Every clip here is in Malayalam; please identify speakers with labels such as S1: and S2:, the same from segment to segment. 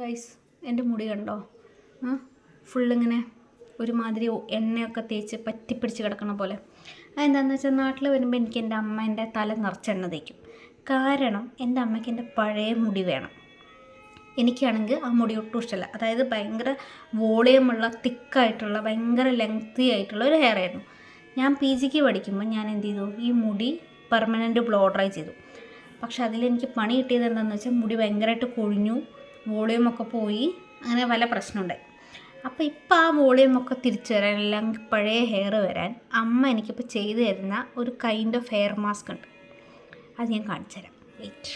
S1: ഗൈസ് എന്റെ മുടി കണ്ടോ? ഫുള്ളിങ്ങനെ ഒരുമാതിരി എണ്ണയൊക്കെ തേച്ച് പറ്റിപ്പിടിച്ച് കിടക്കണ പോലെ. അതെന്താണെന്ന് വെച്ചാൽ നാട്ടിൽ വരുമ്പോൾ എനിക്ക് എന്റെ അമ്മ എന്റെ തല നിറച്ചെണ്ണ തേക്കും. കാരണം എന്റെ അമ്മയ്ക്ക് എന്റെ പഴയ മുടി വേണം. എനിക്കാണെങ്കിൽ ആ മുടി ഒട്ടും ഇഷ്ടമല്ല അതായത് ഭയങ്കര വോളിയമുള്ള തിക്കായിട്ടുള്ള ഭയങ്കര ലെങ്തി ആയിട്ടുള്ള ഒരു ഹെയർ ആയിരുന്നു. ഞാൻ പി ജിക്ക് പഠിക്കുമ്പോൾ ഞാൻ എന്ത് ചെയ്തു? ഈ മുടി പെർമനന്റ് ബ്ലോ ഡ്രൈ ചെയ്തു. പക്ഷെ അതിലെനിക്ക് പണി കിട്ടിയത് എന്താണെന്ന് വെച്ചാൽ മുടി ഭയങ്കരമായിട്ട് കൊഴിഞ്ഞു. വോളിയം ഒക്കെ പോയി അങ്ങനെ പല പ്രശ്നമുണ്ടായി അപ്പോൾ ഇപ്പോൾ ആ വോളിയം ഒക്കെ തിരിച്ചു വരാൻ അല്ലെങ്കിൽ പഴയ ഹെയർ വരാൻ അമ്മ എനിക്കിപ്പോൾ ചെയ്തു തരുന്ന ഒരു കൈൻഡ് ഓഫ് ഹെയർ മാസ്ക് ഉണ്ട്. അത് ഞാൻ കാണിച്ചു തരാം. വെയിറ്റ്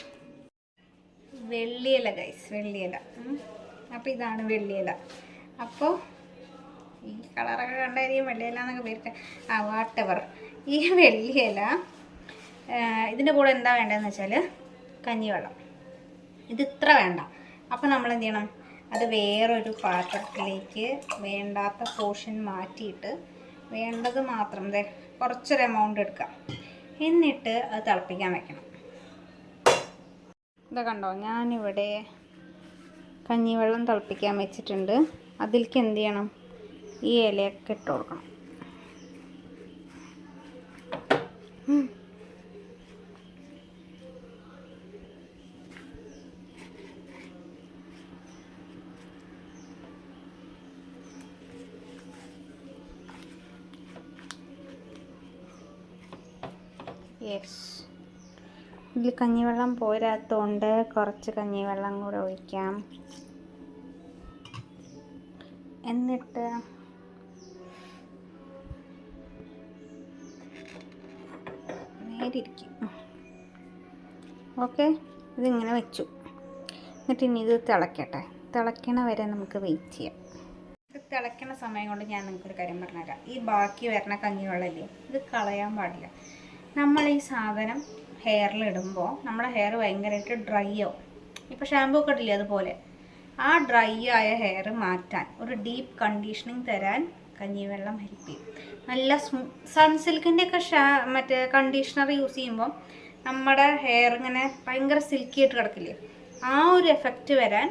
S1: വെള്ളിയില ഗൈസ് വെള്ളിയില. അപ്പോൾ ഇതാണ് വെള്ളിയില. അപ്പോൾ ഈ കളറൊക്കെ കണ്ടായിരിക്കും വെള്ളിയില എന്നൊക്കെ പേരിട്ട്. ആ വാട്ടെവർ ഈ വെള്ളിയില ഇതിന്റെ കൂടെ എന്താ വേണ്ടതെന്ന് വെച്ചാൽ കഞ്ഞിവെള്ളം. ഇത് ഇത്ര വേണ്ട. അപ്പോൾ നമ്മൾ എന്ത് ചെയ്യണം അത് വേറൊരു പാത്രത്തിലേക്ക് വേണ്ടാത്ത പോർഷൻ മാറ്റിയിട്ട് വേണ്ടത് മാത്രം കുറച്ചൊരു എമൗണ്ട് എടുക്കാം. എന്നിട്ട് അത് തിളപ്പിക്കാൻ വെക്കണം. ഇതാ കണ്ടോ? ഞാനിവിടെ കഞ്ഞിവെള്ളം തിളപ്പിക്കാൻ വെച്ചിട്ടുണ്ട്. അതിലേക്ക് എന്ത് ചെയ്യണം ഈ ഇലയൊക്കെ ഇട്ട് കൊടുക്കണം. യെസ് ഇതിൽ കഞ്ഞിവെള്ളം പോരാത്തതുകൊണ്ട് കുറച്ച് കഞ്ഞിവെള്ളം കൂടെ ഒഴിക്കാം. എന്നിട്ട് നേരിരിക്കും. ഓക്കെ ഇതിങ്ങനെ വെച്ചു. എന്നിട്ട് ഇനി ഇത് തിളക്കട്ടെ. തിളക്കണ വരെ നമുക്ക് വെയിറ്റ് ചെയ്യാം. ഇത് തിളക്കണ സമയം കൊണ്ട് ഞാൻ നിങ്ങൾക്കൊരു കാര്യം പറഞ്ഞുതരാം. ഈ ബാക്കി വരണ കഞ്ഞിവെള്ളമില്ലേ? ഇത് കളയാൻ പാടില്ല. നമ്മൾ ഈ സാധനം ഹെയറിൽ ഇടുമ്പോൾ നമ്മുടെ ഹെയർ ഭയങ്കരമായിട്ട് ഡ്രൈ ആവും ഇപ്പോൾ ഷാമ്പൂ ഒക്കെ ഇട്ടില്ലേ അതുപോലെ. ആ ഡ്രൈ ആയ ഹെയർ മാറ്റാൻ ഒരു ഡീപ്പ് കണ്ടീഷനിങ് തരാൻ കഞ്ഞിവെള്ളം ഹെൽപ്പ് ചെയ്യും. നല്ല സൺസിൽക്കിന്റെ ഒക്കെ ഷാ മറ്റേ കണ്ടീഷണർ യൂസ് ചെയ്യുമ്പോൾ നമ്മുടെ ഹെയർ ഇങ്ങനെ ഭയങ്കര സിൽക്കി ആയിട്ട് കിടക്കില്ലേ? ആ ഒരു എഫക്റ്റ് വരാൻ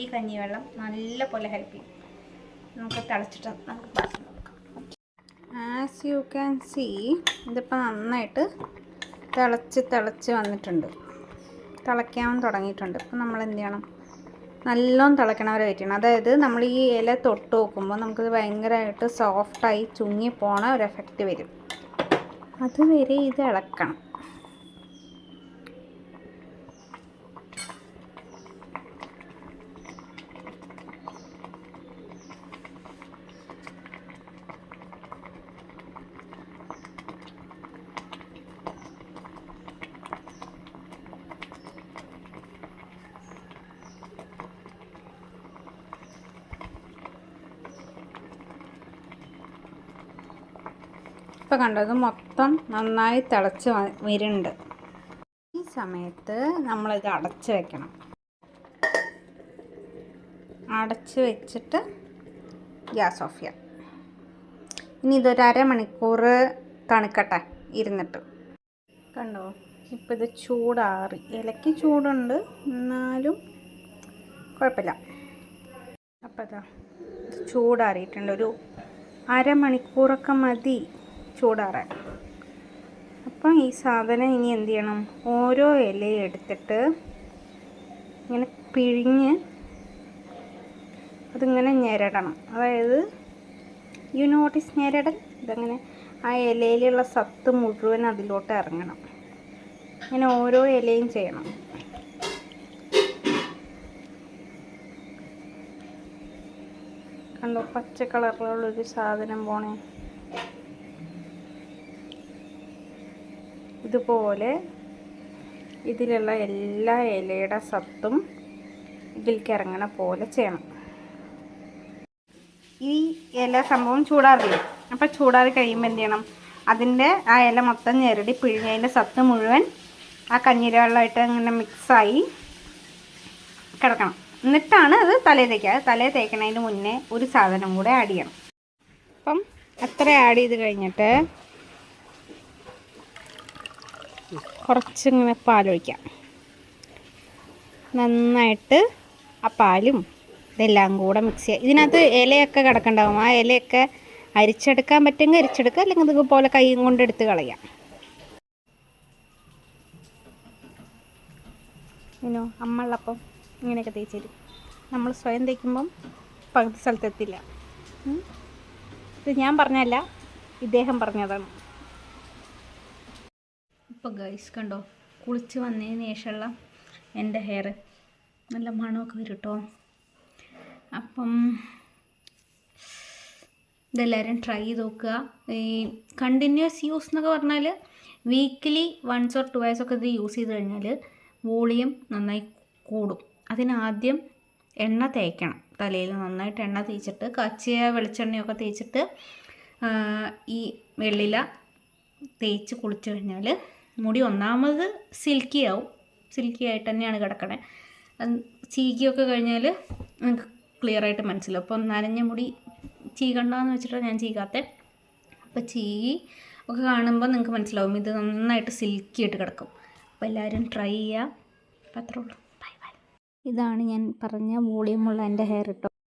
S1: ഈ കഞ്ഞിവെള്ളം നല്ല പോലെ ഹെൽപ്പ് ചെയ്യും. നമുക്ക് തിളച്ചിട്ട് നമുക്ക് ആസ് യു ക്യാൻ സീ ഇതിപ്പോൾ നന്നായിട്ട് തിളച്ച് തിളച്ച് വന്നിട്ടുണ്ട്. തിളയ്ക്കാൻ തുടങ്ങിയിട്ടുണ്ട്. ഇപ്പം നമ്മൾ എന്ത് ചെയ്യണം? നല്ലോണം തിളയ്ക്കണ വരെ വെയിറ്റ് ചെയ്യണം. അതായത് നമ്മൾ ഈ ഇല തൊട്ട് നോക്കുമ്പോൾ നമുക്കിത് ഭയങ്കരമായിട്ട് സോഫ്റ്റായി ചുങ്ങി പോണ ഒരു എഫക്റ്റ് വരും. അതുവരെ ഇത് ഇളക്കണം. ഇപ്പം കണ്ടത് മൊത്തം നന്നായി തിളച്ച് വരുന്നുണ്ട് ഈ സമയത്ത് നമ്മളിത് അടച്ച് വെക്കണം. അടച്ച് വെച്ചിട്ട് ഗ്യാസ് ഓഫ് ചെയ്യാം. ഇനി ഇതൊരു അരമണിക്കൂർ തണുക്കട്ടെ ഇരുന്നിട്ട്. കണ്ടോ? ഇപ്പം ഇത് ചൂടാറി. ഇലയ്ക്ക് ചൂടുണ്ട് എന്നാലും കുഴപ്പമില്ല. അപ്പോൾ ഇതാ ചൂടാറിയിട്ടുണ്ട്. ഒരു അരമണിക്കൂറൊക്കെ മതി. ചൂടാറാൻ. അപ്പം ഈ സാധനം ഇനി എന്ത് ചെയ്യണം? ഓരോ ഇലയും എടുത്തിട്ട് ഇങ്ങനെ പിഴിഞ്ഞ് അതിങ്ങനെ ഞെരടണം. അതായത് യു നോട്ടീസ് ഞെരടൽ? ഇതങ്ങനെ ആ ഇലയിലുള്ള സത്ത് മുഴുവൻ അതിലോട്ട് ഇറങ്ങണം. ഇങ്ങനെ ഓരോ ഇലയും ചെയ്യണം. കണ്ടോ പച്ച കളറിലുള്ളൊരു സാധനം പോണേ. ഇതുപോലെ ഇതിലുള്ള എല്ലാ ഇലയുടെ സത്തും ഇതിലേക്ക് ഇറങ്ങണ പോലെ ചെയ്യണം. ഈ ഇല സംഭവം ചൂടാറില്ലേ? അപ്പം ചൂടാറി കഴിയുമ്പോൾ എന്ത് ചെയ്യണം? അതിന്റെ ആ ഇല മൊത്തം ഞെരടി പിഴിഞ്ഞ് അതിന്റെ സത്ത് മുഴുവൻ ആ കഞ്ഞിര വെള്ളമായിട്ട് അങ്ങനെ മിക്സായി കിടക്കണം. എന്നിട്ടാണ് അത് തലയിൽ തേക്കുക. തലയിൽ തേക്കണതിന് മുന്നേ ഒരു സാധനം കൂടെ ആഡ് ചെയ്യണം. അപ്പം അത്ര ആഡ് ചെയ്ത് കഴിഞ്ഞിട്ട് കുറച്ചിങ്ങനെ പാലൊഴിക്കാം നന്നായിട്ട് ആ പാലും ഇതെല്ലാം കൂടെ മിക്സ് ചെയ്യുക ഇതിനകത്ത് ഇലയൊക്കെ കിടക്കണ്ടാവും. ആ ഇലയൊക്കെ അരിച്ചെടുക്കാൻ പറ്റുമെങ്കിൽ അരിച്ചെടുക്കുക. അല്ലെങ്കിൽ ഇതുപോലെ കൈയും കൊണ്ട് എടുത്ത് കളയാം. ഇനോ അമ്മളപ്പം ഇങ്ങനെയൊക്കെ തേച്ച് തരും. നമ്മൾ സ്വയം തേക്കുമ്പം പകുതി സ്ഥലത്തെത്തില്ല ഇത് ഞാൻ പറഞ്ഞല്ല ഇദ്ദേഹം പറഞ്ഞതാണ്. ഇപ്പോൾ ഗൈസ് കണ്ടോ? കുളിച്ച് വന്നതിന് ശേഷമുള്ള എന്റെ ഹെയർ നല്ല മണമൊക്കെ വരും കേട്ടോ അപ്പം ഇതെല്ലാവരും ട്രൈ ചെയ്ത് നോക്കുക. ഈ കണ്ടിന്യൂസ് യൂസ് എന്നൊക്കെ പറഞ്ഞാൽ വീക്കിലി വൺസ് ഓർ ടുവൈസ് ഒക്കെ ഇത് യൂസ് ചെയ്ത് കഴിഞ്ഞാൽ വോളിയം നന്നായി കൂടും. അതിനാദ്യം എണ്ണ തേക്കണം. തലയിൽ നന്നായിട്ട് എണ്ണ തേച്ചിട്ട് കച്ചിയ വെളിച്ചെണ്ണയൊക്കെ തേച്ചിട്ട് ഈ വെള്ളില തേച്ച് കുളിച്ച് കഴിഞ്ഞാൽ മുടി ഒന്നാമത് സിൽക്കി ആവും സിൽക്കി ആയിട്ട് തന്നെയാണ് കിടക്കണേ. ചീകിയൊക്കെ കഴിഞ്ഞാൽ നിങ്ങൾക്ക് ക്ലിയർ ആയിട്ട് മനസ്സിലാവും. അപ്പം നനഞ്ഞ മുടി ചീകണ്ടെന്ന് വെച്ചിട്ടാണ് ഞാൻ ചീകാത്തെ. അപ്പോൾ ചീകി ഒക്കെ കാണുമ്പോൾ നിങ്ങൾക്ക് മനസ്സിലാവും. ഇത് നന്നായിട്ട് സിൽക്കി ആയിട്ട് കിടക്കും. അപ്പോൾ എല്ലാവരും ട്രൈ ചെയ്യുക അപ്പം അത്രേ ഉള്ളൂ. Bye bye. ഇതാണ് ഞാൻ പറഞ്ഞ വോളിയമുള്ള എന്റെ ഹെയർ കേട്ടോ.